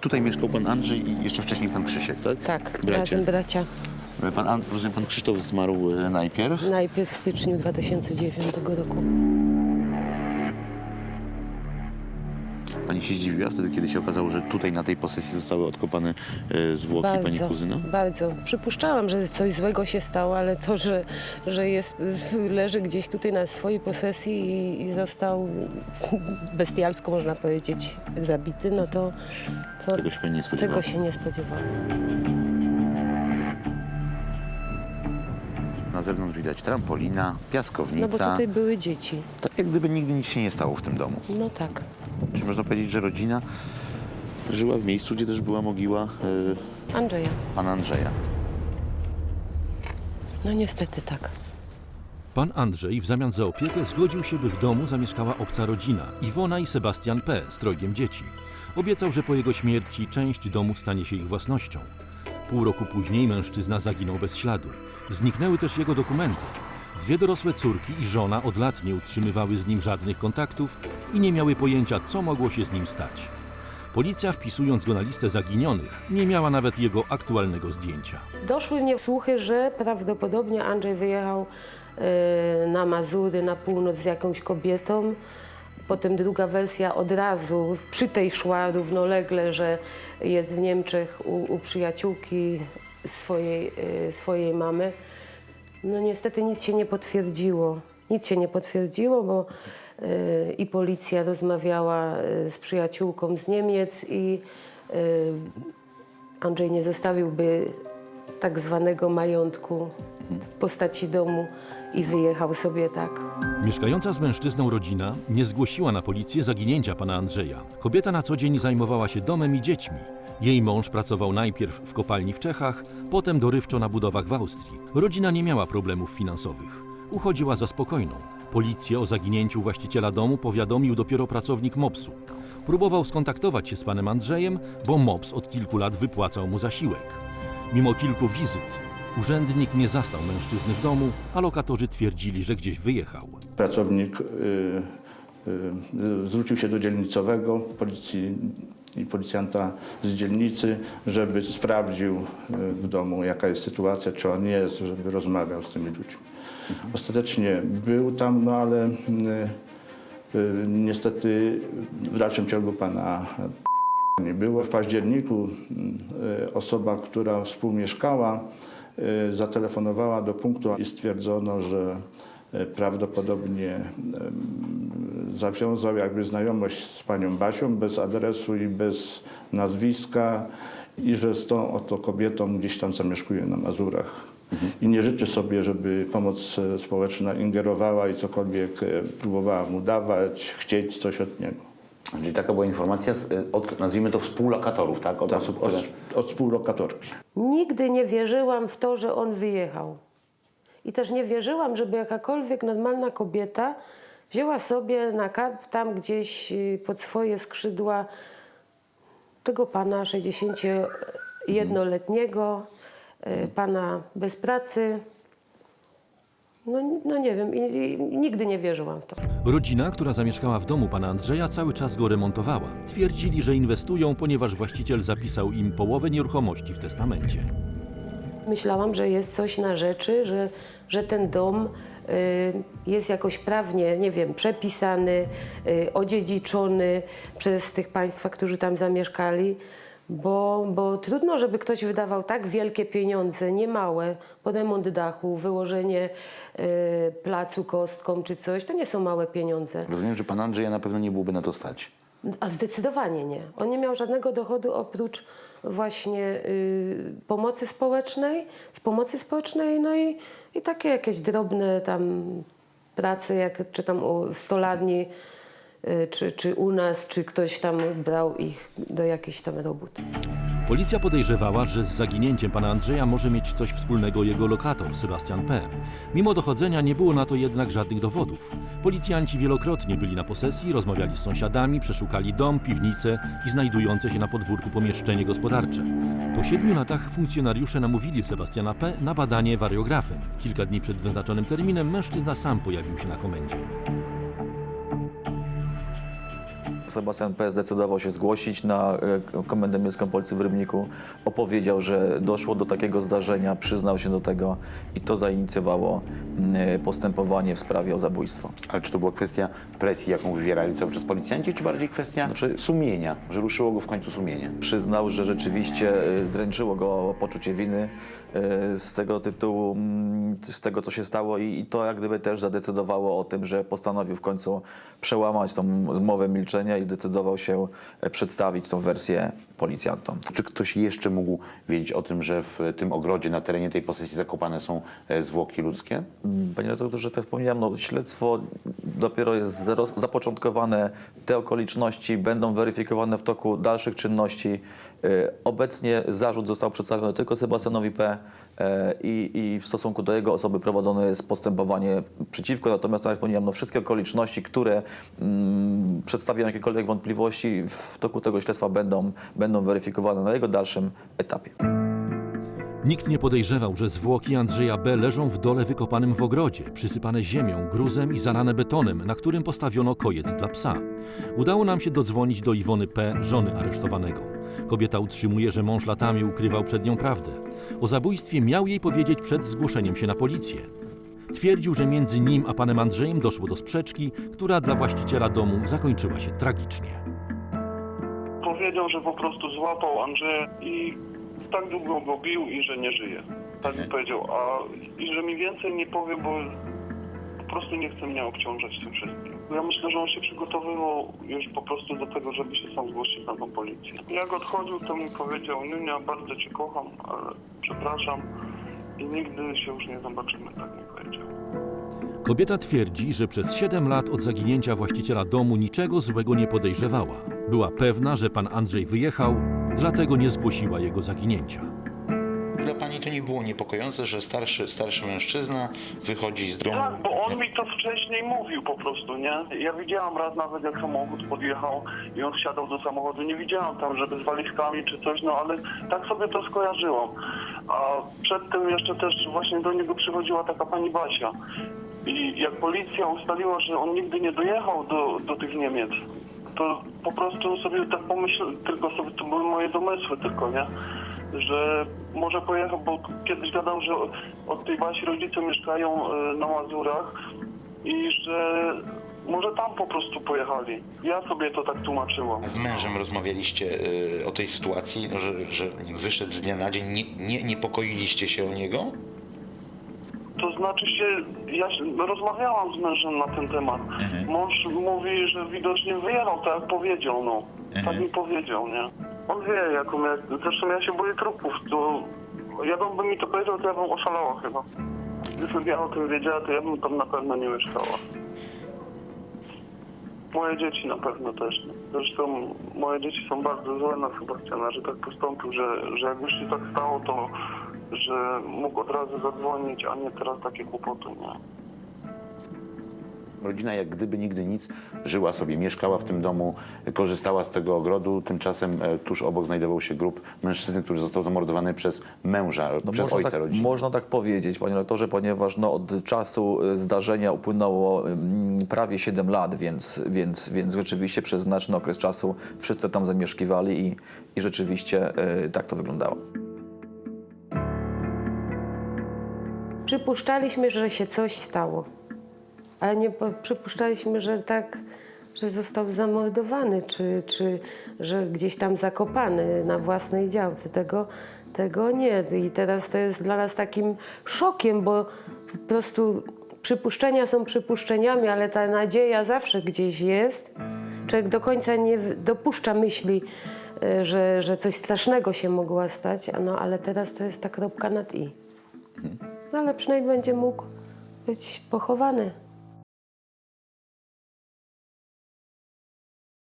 Tutaj mieszkał pan Andrzej i jeszcze wcześniej pan Krzysiek, tak? Tak, Bracie. razem bracia. Pan, An- rozumiem, pan Krzysztof zmarł e, najpierw. Najpierw w styczniu 2009 roku. Pani się zdziwiła wtedy, kiedy się okazało, że tutaj na tej posesji zostały odkopane e, zwłoki pani kuzyna? bardzo. Przypuszczałam, że coś złego się stało, ale to, że, że jest, leży gdzieś tutaj na swojej posesji i, i został bestialsko, można powiedzieć, zabity, no to, to Tego się pani nie spodziewała. tego się nie spodziewałam. Na zewnątrz widać trampolina, piaskownica. No bo tutaj były dzieci. Tak jak gdyby nigdy nic się nie stało w tym domu. No tak. Czy można powiedzieć, że rodzina żyła w miejscu, gdzie też była mogiła e, Andrzeja. pana Andrzeja? No niestety tak. Pan Andrzej w zamian za opiekę zgodził się, by w domu zamieszkała obca rodzina, Iwona i Sebastian P. z trojgiem dzieci. Obiecał, że po jego śmierci część domu stanie się ich własnością. Pół roku później mężczyzna zaginął bez śladu. Zniknęły też jego dokumenty. Dwie dorosłe córki i żona od lat nie utrzymywały z nim żadnych kontaktów i nie miały pojęcia, co mogło się z nim stać. Policja, wpisując go na listę zaginionych, nie miała nawet jego aktualnego zdjęcia. Doszły mnie słuchy, że prawdopodobnie Andrzej wyjechał e, na Mazury, na północ z jakąś kobietą. Potem druga wersja od razu przy tej szła równolegle, że jest w Niemczech u, u przyjaciółki swojej, e, swojej mamy. No niestety nic się nie potwierdziło. Nic się nie potwierdziło, bo e, i policja rozmawiała e, z przyjaciółką z Niemiec i e, Andrzej nie zostawiłby tak zwanego majątku w postaci domu i wyjechał sobie tak. Mieszkająca z mężczyzną rodzina nie zgłosiła na policję zaginięcia pana Andrzeja. Kobieta na co dzień zajmowała się domem i dziećmi. Jej mąż pracował najpierw w kopalni w Czechach, potem dorywczo na budowach w Austrii. Rodzina nie miała problemów finansowych. Uchodziła za spokojną. Policję o zaginięciu właściciela domu powiadomił dopiero pracownik MOPS-u. Próbował skontaktować się z panem Andrzejem, bo MOPS od kilku lat wypłacał mu zasiłek. Mimo kilku wizyt, urzędnik nie zastał mężczyzny w domu, a lokatorzy twierdzili, że gdzieś wyjechał. Pracownik y, y, zwrócił się do dzielnicowego policji i policjanta z dzielnicy, żeby sprawdził y, w domu, jaka jest sytuacja, czy on jest, żeby rozmawiał z tymi ludźmi. Ostatecznie był tam, no ale y, y, niestety w dalszym ciągu pana nie było. W październiku y, osoba, która współmieszkała, y, zatelefonowała do punktu i stwierdzono, że y, prawdopodobnie y, zawiązał jakby znajomość z panią Basią bez adresu i bez nazwiska i że z tą oto kobietą gdzieś tam zamieszkuje na Mazurach. I nie życzy sobie, żeby pomoc społeczna ingerowała i cokolwiek próbowała mu dawać, chcieć coś od niego. Czyli taka była informacja e, od, nazwijmy to, współlokatorów, tak? Od osób, które... Od, od współlokatorki. Nigdy nie wierzyłam w to, że on wyjechał. I też nie wierzyłam, żeby jakakolwiek normalna kobieta wzięła sobie na karp tam gdzieś y, pod swoje skrzydła tego pana 61-letniego, y, pana bez pracy. No, no nie wiem, i, i nigdy nie wierzyłam w to. Rodzina, która zamieszkała w domu pana Andrzeja, cały czas go remontowała. Twierdzili, że inwestują, ponieważ właściciel zapisał im połowę nieruchomości w testamencie. Myślałam, że jest coś na rzeczy, że, że ten dom y, jest jakoś prawnie, nie wiem, przepisany, y, odziedziczony przez tych państwa, którzy tam zamieszkali, bo, bo trudno, żeby ktoś wydawał tak wielkie pieniądze, niemałe, pod remont dachu, wyłożenie y, placu kostką czy coś. To nie są małe pieniądze. Rozumiem, że pan Andrzeja na pewno nie byłoby na to stać. A zdecydowanie nie. On nie miał żadnego dochodu oprócz właśnie y, pomocy społecznej, z pomocy społecznej, no i, i takie jakieś drobne tam prace, jak czy tam u, w stolarni, czy, czy u nas, czy ktoś tam brał ich do jakichś tam robót. Policja podejrzewała, że z zaginięciem pana Andrzeja może mieć coś wspólnego jego lokator, Sebastian P. Mimo dochodzenia nie było na to jednak żadnych dowodów. Policjanci wielokrotnie byli na posesji, rozmawiali z sąsiadami, przeszukali dom, piwnicę i znajdujące się na podwórku pomieszczenie gospodarcze. Po siedmiu latach funkcjonariusze namówili Sebastiana P. na badanie wariografem. Kilka dni przed wyznaczonym terminem mężczyzna sam pojawił się na komendzie. Sebastian P. zdecydował się zgłosić na e, Komendę Miejską Policji w Rybniku. Opowiedział, że doszło do takiego zdarzenia, przyznał się do tego i to zainicjowało mm, postępowanie w sprawie o zabójstwo. Ale czy to była kwestia presji, jaką wywierali cały czas policjanci, czy bardziej kwestia Znaczy- sumienia, że ruszyło go w końcu sumienie? Przyznał, że rzeczywiście e, dręczyło go poczucie winy e, z tego tytułu, z tego co się stało i, i to jak gdyby też zadecydowało o tym, że postanowił w końcu przełamać tą mowę milczenia i zdecydował się e, przedstawić tą wersję policjantom. Czy ktoś jeszcze mógł wiedzieć o tym, że w tym ogrodzie, na terenie tej posesji zakopane są e, zwłoki ludzkie? Panie redaktorze, tak wspomniałem, no, śledztwo dopiero jest zapoczątkowane. Te okoliczności będą weryfikowane w toku dalszych czynności. E, Obecnie zarzut został przedstawiony tylko Sebastianowi P. e, I, i w stosunku do jego osoby prowadzone jest postępowanie przeciwko. Natomiast, tak jak wspomniałem, no, wszystkie okoliczności, które mm, przedstawiają jakiekolwiek wątpliwości w toku tego śledztwa będą, będą weryfikowane na jego dalszym etapie. Nikt nie podejrzewał, że zwłoki Andrzeja B. leżą w dole wykopanym w ogrodzie, przysypane ziemią, gruzem i zalane betonem, na którym postawiono kojec dla psa. Udało nam się dodzwonić do Iwony P., żony aresztowanego. Kobieta utrzymuje, że mąż latami ukrywał przed nią prawdę. O zabójstwie miał jej powiedzieć przed zgłoszeniem się na policję. Twierdził, że między nim a panem Andrzejem doszło do sprzeczki, która dla właściciela domu zakończyła się tragicznie. Powiedział, że po prostu złapał Andrzeja i tak długo go bił i że nie żyje. Tak mi powiedział. A i że mi więcej nie powie, bo po prostu nie chce mnie obciążać tym wszystkim. Ja myślę, że on się przygotowywał już po prostu do tego, żeby się sam zgłosić na tą policję. Jak odchodził, to mi powiedział, Niunia, bardzo cię kocham, ale przepraszam i nigdy się już nie zobaczymy, tak mi powiedział. Kobieta twierdzi, że przez 7 lat od zaginięcia właściciela domu niczego złego nie podejrzewała. Była pewna, że pan Andrzej wyjechał, dlatego nie zgłosiła jego zaginięcia. Dla pani to nie było niepokojące, że starszy, starszy mężczyzna wychodzi z domu. Tak, bo on mi to wcześniej mówił po prostu, nie? Ja widziałam raz nawet jak samochód podjechał i on wsiadał do samochodu. Nie widziałam tam, żeby z walizkami czy coś, no ale tak sobie to skojarzyłam. A przed tym jeszcze też właśnie do niego przychodziła taka pani Basia. I jak policja ustaliła, że on nigdy nie dojechał do, do tych Niemiec, to po prostu sobie tak pomyślałem, tylko sobie to były moje domysły tylko, nie? Że może pojechał, bo kiedyś gadał, że od tej Basi rodzice mieszkają e, na Mazurach i że może tam po prostu pojechali. Ja sobie to tak tłumaczyłam. Z mężem rozmawialiście y, o tej sytuacji, że, że wyszedł z dnia na dzień. Nie, nie niepokoiliście się o niego? Znaczy się, ja się- rozmawiałam z mężem na ten temat. Mąż mówi, że widocznie wyjechał, tak jak powiedział, no. Tak mi powiedział, nie? On wie, jaką ja, zresztą ja się boję trupów, to jakby mi to powiedział, to ja bym oszalała chyba. Gdybym ja o tym wiedziała, to ja bym tam na pewno nie mieszkała. Moje dzieci na pewno też. Nie? Zresztą moje dzieci są bardzo złe na Sebastiana, że tak postąpił, że, że jakby się tak stało, to że mógł od razu zadzwonić, a nie teraz takie kłopoty, nie? Rodzina jak gdyby nigdy nic, żyła sobie, mieszkała w tym domu, korzystała z tego ogrodu. Tymczasem e, tuż obok znajdował się grób mężczyzny, który został zamordowany przez męża, No przez można, ojca tak, rodziny. można tak powiedzieć, panie rektorze, ponieważ no, od czasu y, zdarzenia upłynęło mm, prawie 7 lat, więc, więc, więc rzeczywiście przez znaczny okres czasu wszyscy tam zamieszkiwali i, i rzeczywiście y, tak to wyglądało. Przypuszczaliśmy, że się coś stało, ale nie przypuszczaliśmy, że tak, że został zamordowany, czy, czy że gdzieś tam zakopany na własnej działce. Tego, tego nie. I teraz to jest dla nas takim szokiem, bo po prostu przypuszczenia są przypuszczeniami, ale ta nadzieja zawsze gdzieś jest. Człowiek do końca nie dopuszcza myśli, e, że, że coś strasznego się mogło stać, no, ale teraz to jest ta kropka nad i. No ale przynajmniej będzie mógł być pochowany.